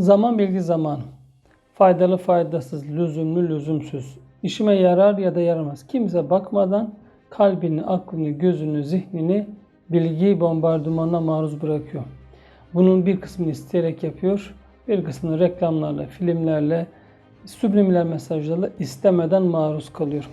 Zaman bilgi zaman. Faydalı faydasız, lüzumlu lüzumsuz. İşime yarar ya da yaramaz. Kimse bakmadan kalbini, aklını, gözünü, zihnini bilgi bombardımanına maruz bırakıyor. Bunun bir kısmını isteyerek yapıyor, bir kısmını reklamlarla, filmlerle, subliminal mesajlarla istemeden maruz kalıyor.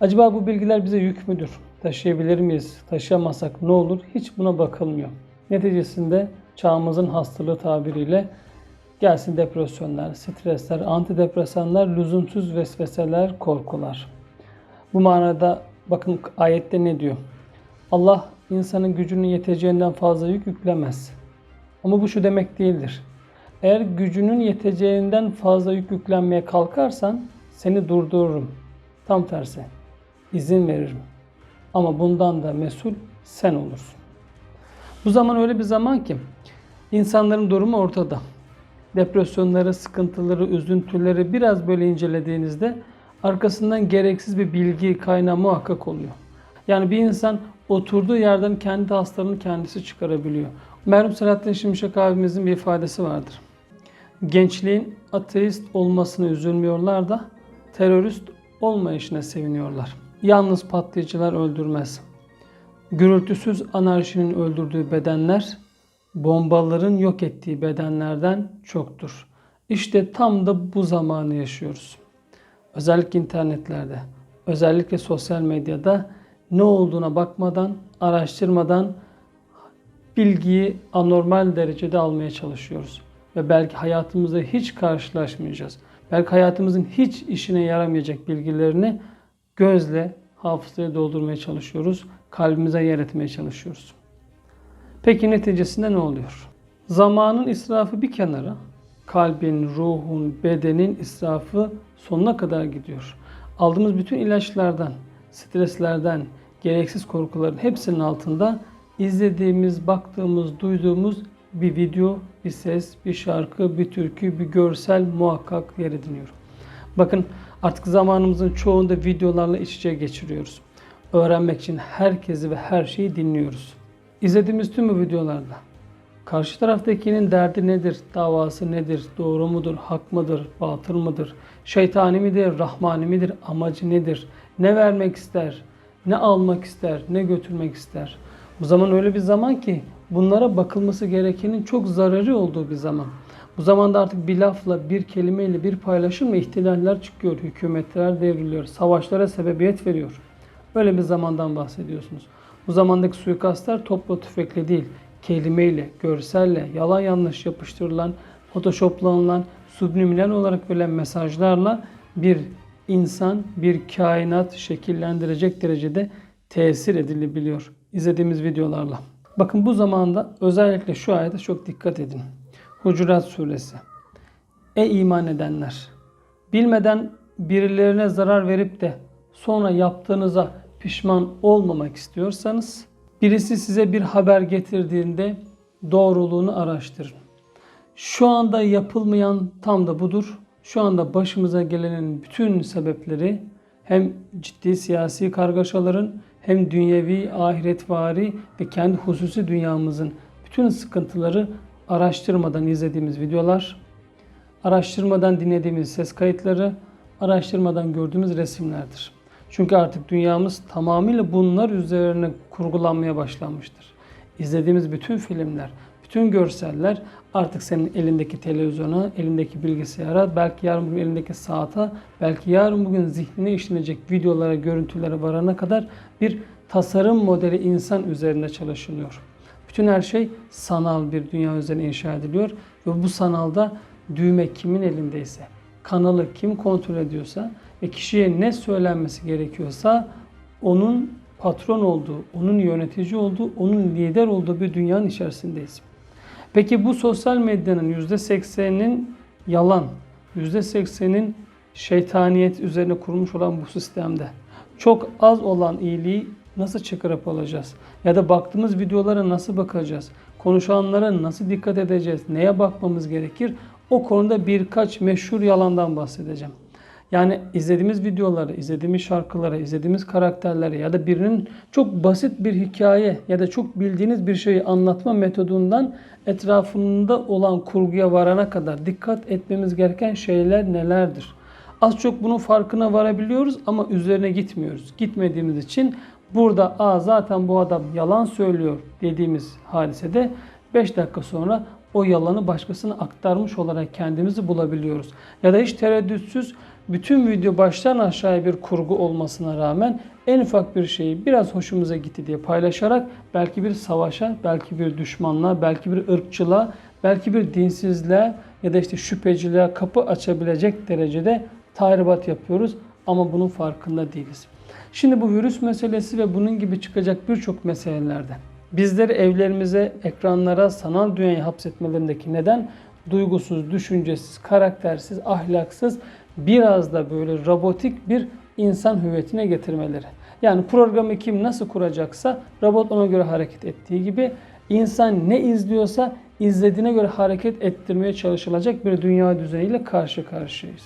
Acaba bu bilgiler bize yük müdür? Taşıyabilir miyiz? Taşıyamazsak ne olur? Hiç buna bakılmıyor. Neticesinde çağımızın hastalığı tabiriyle gelsin depresyonlar, stresler, antidepresanlar, lüzumsuz vesveseler, korkular. Bu manada bakın ayette ne diyor? Allah insanın gücünün yeteceğinden fazla yük yüklemez. Ama bu şu demek değildir. Eğer gücünün yeteceğinden fazla yük yüklenmeye kalkarsan seni durdururum. Tam tersi. izin veririm. Ama bundan da mesul sen olursun. Bu zaman öyle bir zaman ki insanların durumu ortada. Depresyonları, sıkıntıları, üzüntüleri biraz böyle incelediğinizde arkasından gereksiz bir bilgi kaynağı muhakkak oluyor. Yani bir insan oturduğu yerden kendi hastalığını kendisi çıkarabiliyor. Merhum Selahattin Şimşek abimizin bir ifadesi vardır. Gençliğin ateist olmasını üzülmüyorlar da terörist olmayışına seviniyorlar. Yalnız patlayıcılar öldürmez. Gürültüsüz anarşinin öldürdüğü bedenler bombaların yok ettiği bedenlerden çoktur. İşte tam da bu zamanı yaşıyoruz. Özellikle internetlerde, özellikle sosyal medyada ne olduğuna bakmadan, araştırmadan bilgiyi anormal derecede almaya çalışıyoruz. Ve belki hayatımızda hiç karşılaşmayacağız. Belki hayatımızın hiç işine yaramayacak bilgilerini gözle, hafızaya doldurmaya çalışıyoruz. Kalbimize yer etmeye çalışıyoruz. Peki neticesinde ne oluyor? Zamanın israfı bir kenara, kalbin, ruhun, bedenin israfı sonuna kadar gidiyor. Aldığımız bütün ilaçlardan, streslerden, gereksiz korkuların hepsinin altında izlediğimiz, baktığımız, duyduğumuz bir video, bir ses, bir şarkı, bir türkü, bir görsel muhakkak yer ediniyor. Bakın artık zamanımızın çoğunda videolarla iç içe geçiriyoruz. Öğrenmek için herkesi ve her şeyi dinliyoruz. İzlediğimiz tüm bu videolarda karşı taraftakinin derdi nedir, davası nedir, doğru mudur, hak mıdır, batıl mıdır, şeytani midir, rahmani midir, amacı nedir, ne vermek ister, ne almak ister, ne götürmek ister. Bu zaman öyle bir zaman ki bunlara bakılması gerekenin çok zararı olduğu bir zaman. Bu zamanda artık bir lafla, bir kelimeyle, bir paylaşımla ihtilaller çıkıyor, hükümetler devriliyor, savaşlara sebebiyet veriyor. Böyle bir zamandan bahsediyorsunuz. Bu zamandaki suikastlar topla tüfekle değil, kelimeyle, görselle, yalan yanlış yapıştırılan, photoshoplanılan, subliminal olarak verilen mesajlarla bir insan, bir kainat şekillendirecek derecede tesir edilebiliyor izlediğimiz videolarla. Bakın bu zamanda özellikle şu ayete çok dikkat edin. Hucurat suresi. Ey iman edenler! Bilmeden birilerine zarar verip de sonra yaptığınıza pişman olmamak istiyorsanız birisi size bir haber getirdiğinde doğruluğunu araştırın. Şu anda yapılmayan tam da budur. Şu anda başımıza gelenin bütün sebepleri hem ciddi siyasi kargaşaların hem dünyevi, ahiretvari ve kendi hususi dünyamızın bütün sıkıntıları araştırmadan izlediğimiz videolar, araştırmadan dinlediğimiz ses kayıtları, araştırmadan gördüğümüz resimlerdir. Çünkü artık dünyamız tamamıyla bunlar üzerine kurgulanmaya başlanmıştır. İzlediğimiz bütün filmler, bütün görseller artık senin elindeki televizyona, elindeki bilgisayara, belki yarın bugün elindeki saate, belki yarın bugün zihnine işlenecek videolara, görüntülere varana kadar bir tasarım modeli insan üzerinde çalışılıyor. Bütün her şey sanal bir dünya üzerine inşa ediliyor ve bu sanalda düğme kimin elindeyse, kanalı kim kontrol ediyorsa ve kişiye ne söylenmesi gerekiyorsa onun patron olduğu, onun yönetici olduğu, onun lider olduğu bir dünyanın içerisindeyiz. Peki bu sosyal medyanın %80'inin yalan, %80'inin şeytaniyet üzerine kurmuş olan bu sistemde çok az olan iyiliği nasıl çıkarıp alacağız? Ya da baktığımız videolara nasıl bakacağız? Konuşanlara nasıl dikkat edeceğiz? Neye bakmamız gerekir? O konuda birkaç meşhur yalandan bahsedeceğim. Yani izlediğimiz videoları, izlediğimiz şarkıları, izlediğimiz karakterleri ya da birinin çok basit bir hikaye ya da çok bildiğiniz bir şeyi anlatma metodundan etrafında olan kurguya varana kadar dikkat etmemiz gereken şeyler nelerdir? Az çok bunun farkına varabiliyoruz ama üzerine gitmiyoruz. Gitmediğimiz için burada Aa zaten bu adam yalan söylüyor dediğimiz hadisede 5 dakika sonra o yalanı başkasına aktarmış olarak kendimizi bulabiliyoruz. Ya da hiç tereddütsüz bütün video baştan aşağıya bir kurgu olmasına rağmen en ufak bir şeyi biraz hoşumuza gitti diye paylaşarak belki bir savaşa, belki bir düşmanlığa, belki bir ırkçılığa, belki bir dinsizliğe ya da işte şüpheciliğe kapı açabilecek derecede tahribat yapıyoruz ama bunun farkında değiliz. Şimdi bu virüs meselesi ve bunun gibi çıkacak birçok meselelerde bizleri evlerimize, ekranlara, sanal dünyaya hapsetmelerindeki neden duygusuz, düşüncesiz, karaktersiz, ahlaksız, biraz da böyle robotik bir insan hüviyetine getirmeleri. Yani programı kim nasıl kuracaksa robot ona göre hareket ettiği gibi insan ne izliyorsa izlediğine göre hareket ettirmeye çalışılacak bir dünya düzeniyle karşı karşıyayız.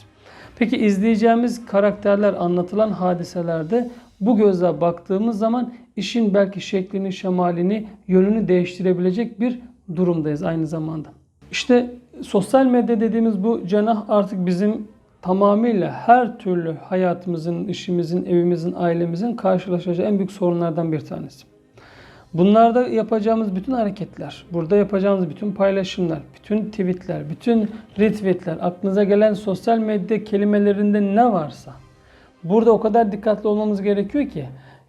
Peki izleyeceğimiz karakterler anlatılan hadiselerde bu gözle baktığımız zaman işin belki şeklini, şemalini, yönünü değiştirebilecek bir durumdayız aynı zamanda. İşte sosyal medya dediğimiz bu cenah artık bizim tamamıyla her türlü hayatımızın, işimizin, evimizin, ailemizin karşılaşacağı en büyük sorunlardan bir tanesi. Bunlarda yapacağımız bütün hareketler, burada yapacağımız bütün paylaşımlar, bütün tweetler, bütün retweetler, aklınıza gelen sosyal medya kelimelerinde ne varsa burada o kadar dikkatli olmamız gerekiyor ki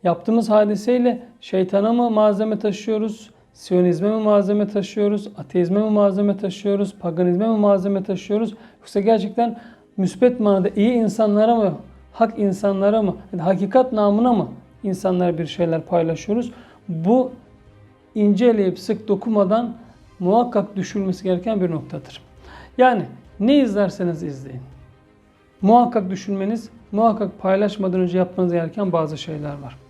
yaptığımız hadiseyle şeytana mı malzeme taşıyoruz, Siyonizme mi malzeme taşıyoruz, ateizme mi malzeme taşıyoruz, paganizme mi malzeme taşıyoruz yoksa gerçekten müspet manada iyi insanlara mı, hak insanlara mı, yani hakikat namına mı insanlara bir şeyler paylaşıyoruz? Bu inceleyip sık dokumadan muhakkak düşülmesi gereken bir noktadır. Yani ne izlerseniz izleyin. Muhakkak düşünmeniz, muhakkak paylaşmadan önce yapmanız gereken bazı şeyler var.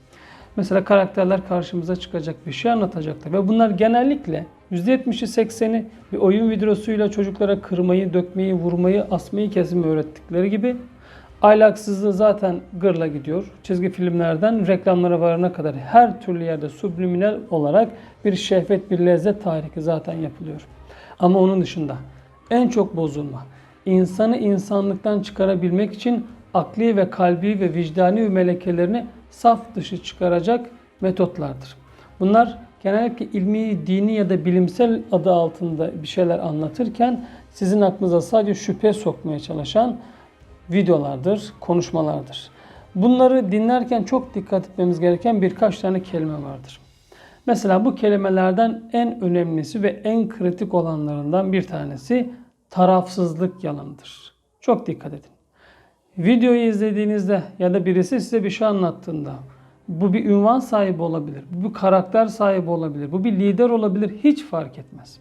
Mesela karakterler karşımıza çıkacak bir şey anlatacaklar ve bunlar genellikle %70'i 80'i bir oyun videosuyla çocuklara kırmayı, dökmeyi, vurmayı, asmayı, kesmeyi öğrettikleri gibi ahlaksızlığı zaten gırla gidiyor. Çizgi filmlerden reklamlara varana kadar her türlü yerde subliminal olarak bir şehvet, bir lezzet tahriki zaten yapılıyor. Ama onun dışında en çok bozulma, insanı insanlıktan çıkarabilmek için akli ve kalbi ve vicdani melekelerini saf dışı çıkaracak metotlardır. Bunlar genellikle ilmi, dini ya da bilimsel adı altında bir şeyler anlatırken sizin aklınıza sadece şüphe sokmaya çalışan videolardır, konuşmalardır. Bunları dinlerken çok dikkat etmemiz gereken birkaç tane kelime vardır. Mesela bu kelimelerden en önemlisi ve en kritik olanlarından bir tanesi tarafsızlık yalanıdır. Çok dikkat edin. Videoyu izlediğinizde ya da birisi size bir şey anlattığında bu bir ünvan sahibi olabilir, bu bir karakter sahibi olabilir, bu bir lider olabilir hiç fark etmez.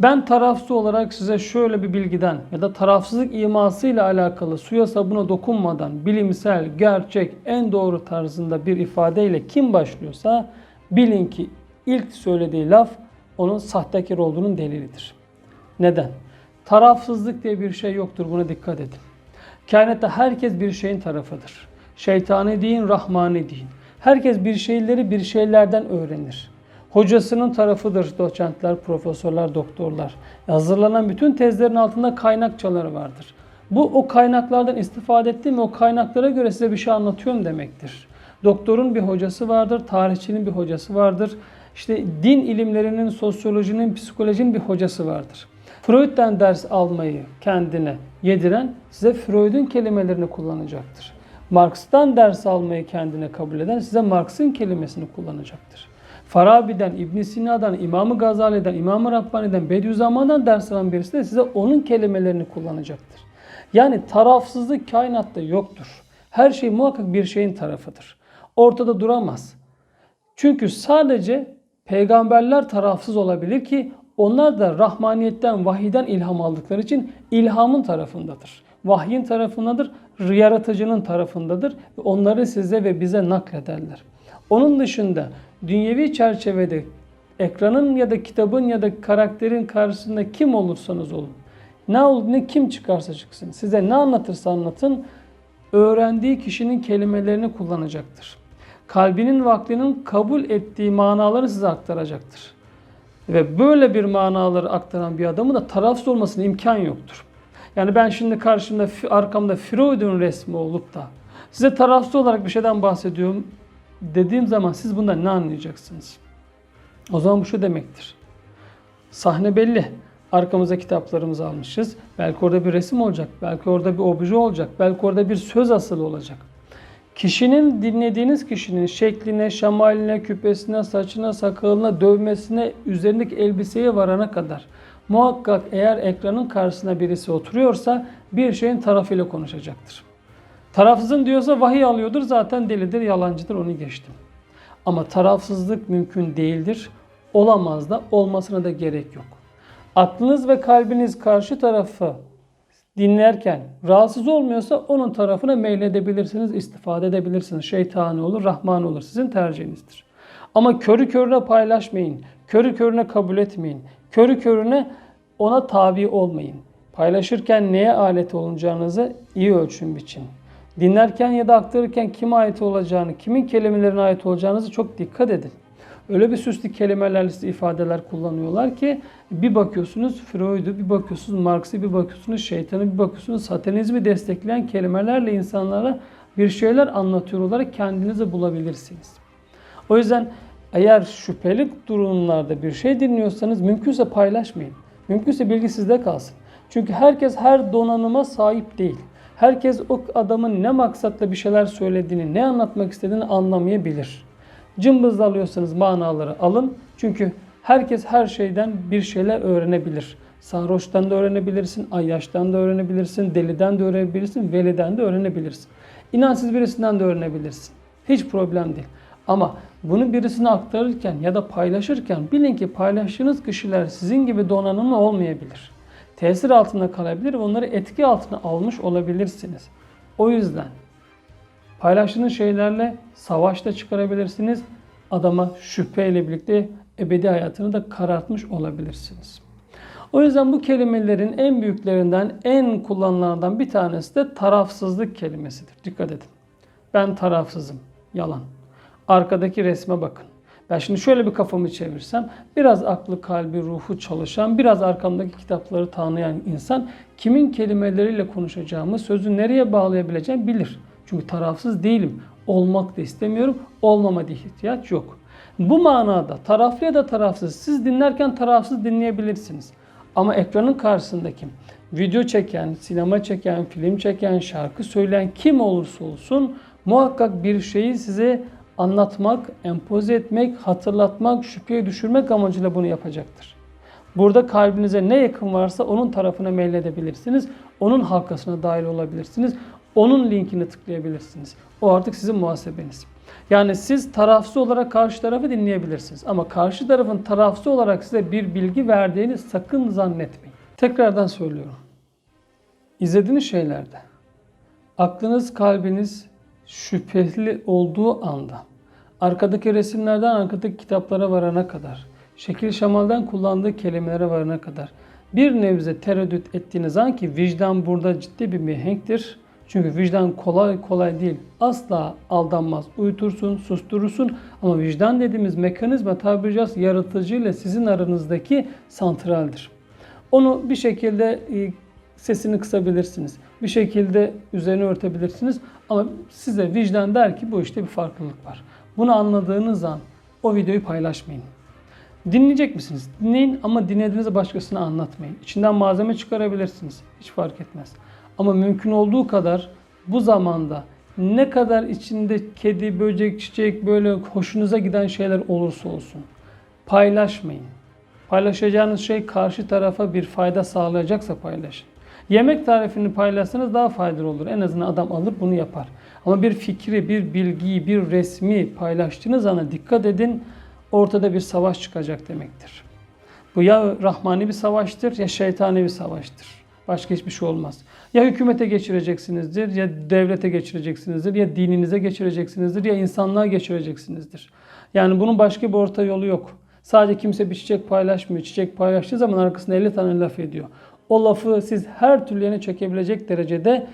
Ben tarafsız olarak size şöyle bir bilgiden ya da tarafsızlık imasıyla alakalı suya sabuna dokunmadan bilimsel, gerçek, en doğru tarzında bir ifadeyle kim başlıyorsa bilin ki ilk söylediği laf onun sahtekar olduğunun delilidir. Neden? Tarafsızlık diye bir şey yoktur. Buna dikkat edin. Kainatta herkes bir şeyin tarafıdır. Şeytani deyin, rahmani deyin. Herkes bir şeyleri bir şeylerden öğrenir. Hocasının tarafıdır doçentler, profesörler, doktorlar. Hazırlanan bütün tezlerin altında kaynakçaları vardır. Bu o kaynaklardan istifade ettiğim o kaynaklara göre size bir şey anlatıyorum demektir. Doktorun bir hocası vardır, tarihçinin bir hocası vardır. İşte din ilimlerinin, sosyolojinin, psikolojinin bir hocası vardır. Freud'den ders almayı kendine yediren size Freud'un kelimelerini kullanacaktır. Marx'tan ders almayı kendine kabul eden size Marx'ın kelimesini kullanacaktır. Farabi'den, İbn Sina'dan, İmam-ı Gazali'den, İmam-ı Rabbani'den, Bediüzzaman'dan ders alan birisi de size onun kelimelerini kullanacaktır. Yani tarafsızlık kainatta yoktur. Her şey muhakkak bir şeyin tarafıdır. Ortada duramaz. Çünkü sadece peygamberler tarafsız olabilir ki onlar da rahmaniyetten, vahiden ilham aldıkları için ilhamın tarafındadır. Vahyin tarafındadır, yaratıcının tarafındadır. Onları size ve bize naklederler. Onun dışında dünyevi çerçevede ekranın ya da kitabın ya da karakterin karşısında kim olursanız olun. Ne ol ne kim çıkarsa çıksın. Size ne anlatırsa anlatın öğrendiği kişinin kelimelerini kullanacaktır. Kalbinin ve aklının kabul ettiği manaları size aktaracaktır. Ve böyle bir manaları aktaran bir adamın da tarafsız olmasına imkan yoktur. Yani ben şimdi karşımda, arkamda Freud'un resmi olup da size tarafsız olarak bir şeyden bahsediyorum dediğim zaman siz bundan ne anlayacaksınız? O zaman bu şu demektir. Sahne belli. Arkamıza kitaplarımızı almışız. Belki orada bir resim olacak. Belki orada bir obje olacak. Belki orada bir söz asılı olacak. Kişinin dinlediğiniz kişinin şekline, şemaline, küpesine, saçına, sakalına, dövmesine, üzerindeki elbiseye varana kadar muhakkak eğer ekranın karşısına birisi oturuyorsa bir şeyin tarafıyla konuşacaktır. Tarafsızın diyorsa vahiy alıyordur zaten delidir, yalancıdır onu geçtim. Ama tarafsızlık mümkün değildir. Olamaz da olmasına da gerek yok. Aklınız ve kalbiniz karşı tarafı dinlerken rahatsız olmuyorsa onun tarafına meyledebilirsiniz, istifade edebilirsiniz. Şeytani olur, rahman olur. Sizin tercihinizdir. Ama körü körüne paylaşmayın. Körü körüne kabul etmeyin. Körü körüne ona tabi olmayın. Paylaşırken neye alet olacağınızı iyi ölçün biçin. Dinlerken ya da aktarırken kime ait olacağını, kimin kelimelerine ait olacağınızı çok dikkat edin. Öyle bir süslü kelimeler, ifadeler kullanıyorlar ki bir bakıyorsunuz Freud'u, bir bakıyorsunuz Marx'ı, bir bakıyorsunuz şeytanı, bir bakıyorsunuz satanizmi destekleyen kelimelerle insanlara bir şeyler anlatıyor olarak kendinizi bulabilirsiniz. O yüzden eğer şüpheli durumlarda bir şey dinliyorsanız mümkünse paylaşmayın. Mümkünse bilgi sizde kalsın. Çünkü herkes her donanıma sahip değil. Herkes o adamın ne maksatla bir şeyler söylediğini, ne anlatmak istediğini anlamayabilir. Cımbızla alıyorsanız manaları alın. Çünkü herkes her şeyden bir şeyler öğrenebilir. Sarhoştan da öğrenebilirsin, ayyaştan da öğrenebilirsin, deliden de öğrenebilirsin, veliden de öğrenebilirsin. İnansız birisinden de öğrenebilirsin. Hiç problem değil. Ama bunu birisine aktarırken ya da paylaşırken bilin ki paylaştığınız kişiler sizin gibi donanımlı olmayabilir. Tesir altında kalabilir ve onları etki altına almış olabilirsiniz. O yüzden paylaştığınız şeylerle savaşta çıkarabilirsiniz. Adama şüpheyle birlikte ebedi hayatını da karartmış olabilirsiniz. O yüzden bu kelimelerin en büyüklerinden, en kullanılanlardan bir tanesi de tarafsızlık kelimesidir. Dikkat edin. Ben tarafsızım. Yalan. Arkadaki resme bakın. Ben şimdi şöyle bir kafamı çevirsem biraz aklı, kalbi, ruhu çalışan, biraz arkamdaki kitapları tanıyan insan kimin kelimeleriyle konuşacağımı, sözü nereye bağlayabileceğimi bilir. Çünkü tarafsız değilim. Olmak da istemiyorum. Olmama da ihtiyaç yok. Bu manada taraflı ya da tarafsız siz dinlerken tarafsız dinleyebilirsiniz. Ama ekranın karşısındaki video çeken, sinema çeken, film çeken, şarkı söyleyen kim olursa olsun muhakkak bir şeyi size anlatmak, empoze etmek, hatırlatmak, şüpheye düşürmek amacıyla bunu yapacaktır. Burada kalbinize ne yakın varsa onun tarafına meyledebilirsiniz. Onun halkasına dahil olabilirsiniz. Onun linkini tıklayabilirsiniz. O artık sizin muhasebeniz. Yani siz tarafsız olarak karşı tarafı dinleyebilirsiniz. Ama karşı tarafın tarafsız olarak size bir bilgi verdiğini sakın zannetmeyin. Tekrardan söylüyorum. İzlediğiniz şeylerde aklınız, kalbiniz şüpheli olduğu anda arkadaki resimlerden arkadaki kitaplara varana kadar, şekil şamaldan kullandığı kelimelere varana kadar bir nebze tereddüt ettiğiniz an ki vicdan burada ciddi bir mihenktir. Çünkü vicdan kolay kolay değil. Asla aldanmaz. Uyutursun, susturursun. Ama vicdan dediğimiz mekanizma tabiri caizse yaratıcıyla sizin aranızdaki santraldir. Onu bir şekilde e, sesini kısabilirsiniz. Bir şekilde üzerine örtebilirsiniz. Ama size vicdan der ki bu işte bir farklılık var. Bunu anladığınız an o videoyu paylaşmayın. Dinleyecek misiniz? Dinleyin ama dinlediğinizi başkasına anlatmayın. İçinden malzeme çıkarabilirsiniz. Hiç fark etmez. Ama mümkün olduğu kadar bu zamanda ne kadar içinde kedi, böcek, çiçek böyle hoşunuza giden şeyler olursa olsun paylaşmayın. Paylaşacağınız şey karşı tarafa bir fayda sağlayacaksa paylaşın. Yemek tarifini paylaşsanız daha faydalı olur. En azından adam alır bunu yapar. Ama bir fikri, bir bilgiyi, bir resmi paylaştığınız ana dikkat edin. Ortada bir savaş çıkacak demektir. Bu ya rahmani bir savaştır ya şeytani bir savaştır. Başka hiçbir şey olmaz. Ya hükümete geçireceksinizdir, ya devlete geçireceksinizdir, ya dininize geçireceksinizdir, ya insanlığa geçireceksinizdir. Yani bunun başka bir orta yolu yok. Sadece kimse bir çiçek paylaşmıyor. Çiçek paylaştığı zaman arkasında 50 tane laf ediyor. O lafı siz her türlü yerine çekebilecek derecede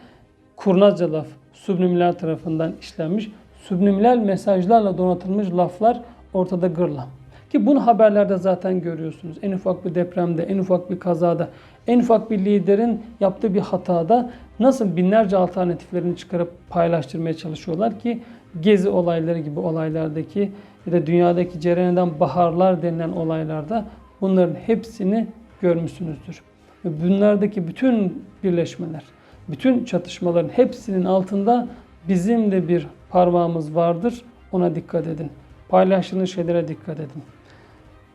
kurnazca laf, subliminal tarafından işlenmiş. Subliminal mesajlarla donatılmış laflar ortada gırla. Ki bunu haberlerde zaten görüyorsunuz. En ufak bir depremde, en ufak bir kazada, en ufak bir liderin yaptığı bir hatada nasıl binlerce alternatiflerini çıkarıp paylaştırmaya çalışıyorlar ki gezi olayları gibi olaylardaki ya da dünyadaki cereyan eden baharlar denilen olaylarda bunların hepsini görmüşsünüzdür. Ve bunlardaki bütün birleşmeler, bütün çatışmaların hepsinin altında bizim de bir parmağımız vardır. Ona dikkat edin. Paylaştığınız şeylere dikkat edin.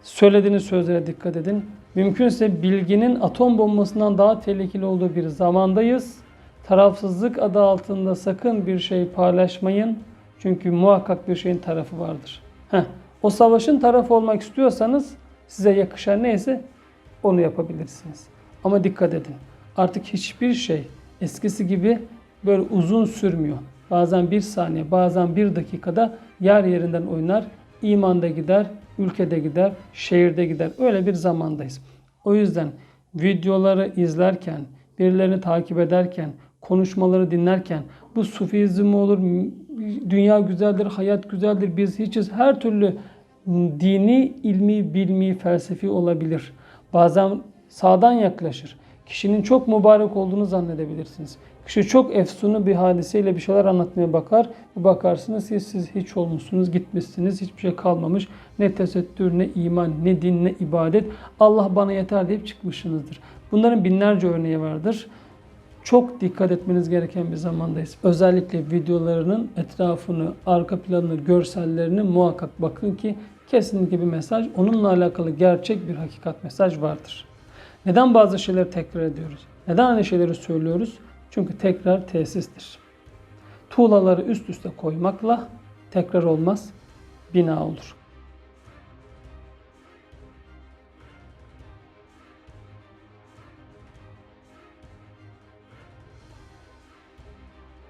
Söylediğiniz sözlere dikkat edin. Mümkünse bilginin atom bombasından daha tehlikeli olduğu bir zamandayız. Tarafsızlık adı altında sakın bir şey paylaşmayın. Çünkü muhakkak bir şeyin tarafı vardır. Heh, o savaşın tarafı olmak istiyorsanız size yakışan neyse onu yapabilirsiniz. Ama dikkat edin. Artık hiçbir şey eskisi gibi böyle uzun sürmüyor. Bazen bir saniye, bazen bir dakikada yer yerinden oynar. İmanda gider, ülkede gider, şehirde gider. Öyle bir zamandayız. O yüzden videoları izlerken, birilerini takip ederken, konuşmaları dinlerken bu sufizm olur, dünya güzeldir, hayat güzeldir, biz hiçiz. Her türlü dini, ilmi, bilmi, felsefi olabilir. Bazen sağdan yaklaşır. Kişinin çok mübarek olduğunu zannedebilirsiniz. Kişi çok efsunu bir hadiseyle bir şeyler anlatmaya bakar. Bir bakarsınız siz, siz hiç olmuşsunuz, gitmişsiniz, hiçbir şey kalmamış. Ne tesettür, ne iman, ne din, ne ibadet. Allah bana yeter deyip çıkmışsınızdır. Bunların binlerce örneği vardır. Çok dikkat etmeniz gereken bir zamandayız. Özellikle videolarının etrafını, arka planını, görsellerini muhakkak bakın ki kesinlikle bir mesaj, onunla alakalı gerçek bir hakikat mesaj vardır. Neden bazı şeyleri tekrar ediyoruz? Neden aynı şeyleri söylüyoruz? Çünkü tekrar tesistir. Tuğlaları üst üste koymakla tekrar olmaz, bina olur.